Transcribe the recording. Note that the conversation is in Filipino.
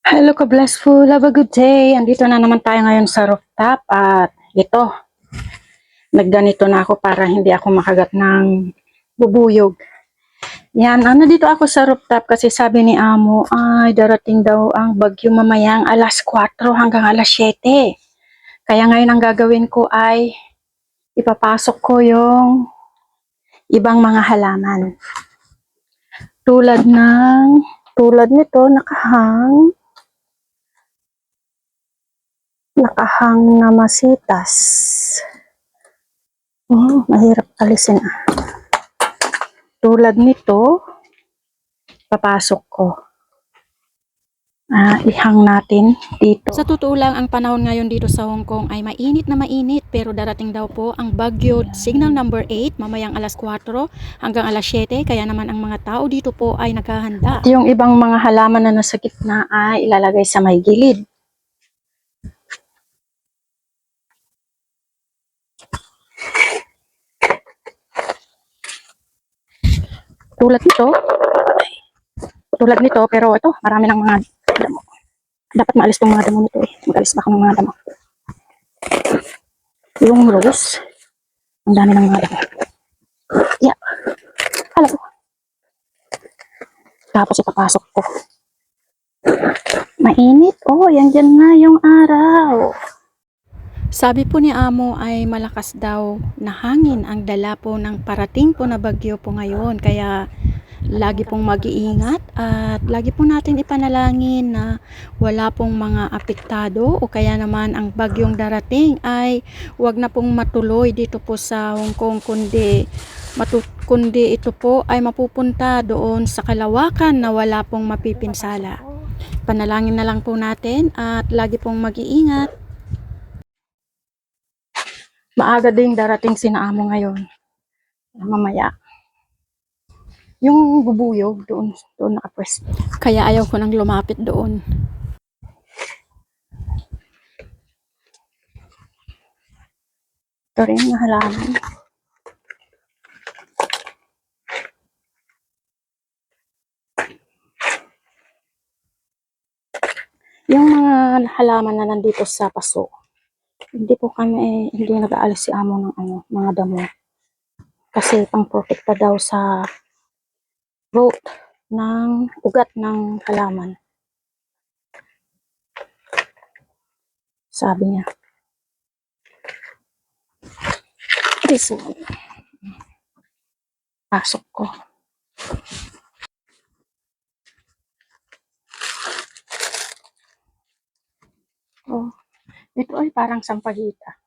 Hello ka blessful, have a good day. Andito na naman tayo ngayon sa rooftop at ito, nagganito na ako para hindi ako makagat ng bubuyog. Yan, ano dito ako sa rooftop kasi sabi ni Amo ay darating daw ang bagyo mamayang alas 4 hanggang alas 7. Kaya ngayon ang gagawin ko ay ipapasok ko yung ibang mga halaman. Tulad ng, tulad nito, nakahang, nakahang na masitas. Oh, mahirap alisin ah. Tulad nito, papasok ko. Ah, ihang natin dito. Sa totoo lang, ang panahon ngayon dito sa Hong Kong ay mainit na mainit pero darating daw po ang bagyo signal number 8 mamayang alas 4 hanggang alas 7 kaya naman ang mga tao dito po ay naghahanda. At yung ibang mga halaman na nasa gitna ay ilalagay sa may gilid. Tulad nito, tulad nito, pero ito, marami ng mga damo. Dapat maalis tong mga damo nito eh. Mag-alis pa ako ng mga damo. Yung rose, ang dami ng mga damo. Yeah. Hello. Tapos ipapasok ko. Mainit. Oh, yan dyan nga yung araw. Sabi po ni Amo ay malakas daw na hangin ang dala po ng parating po na bagyo po ngayon kaya lagi pong mag-iingat at lagi po natin ipanalangin na wala pong mga apektado o kaya naman ang bagyong darating ay wag na pong matuloy dito po sa Hong Kong kundi matu- kundi ito po ay mapupunta doon sa kalawakan na wala pong mapipinsala. Panalangin na lang po natin at lagi pong mag-iingat. Maaga ding darating si Naamo ngayon. Mamaya. Yung bubuyog doon, doon nakapwesto. Kaya ayaw ko nang lumapit doon. Ito rin yung halaman. Yung mga halaman na nandito sa paso, hindi po kami, hindi nag-aalis si amo ng ano, mga damo. Kasi pang protekta daw sa root ng ugat ng halaman. Sabi niya. This one. Pasok ko. Oh, ito ay parang sampagita.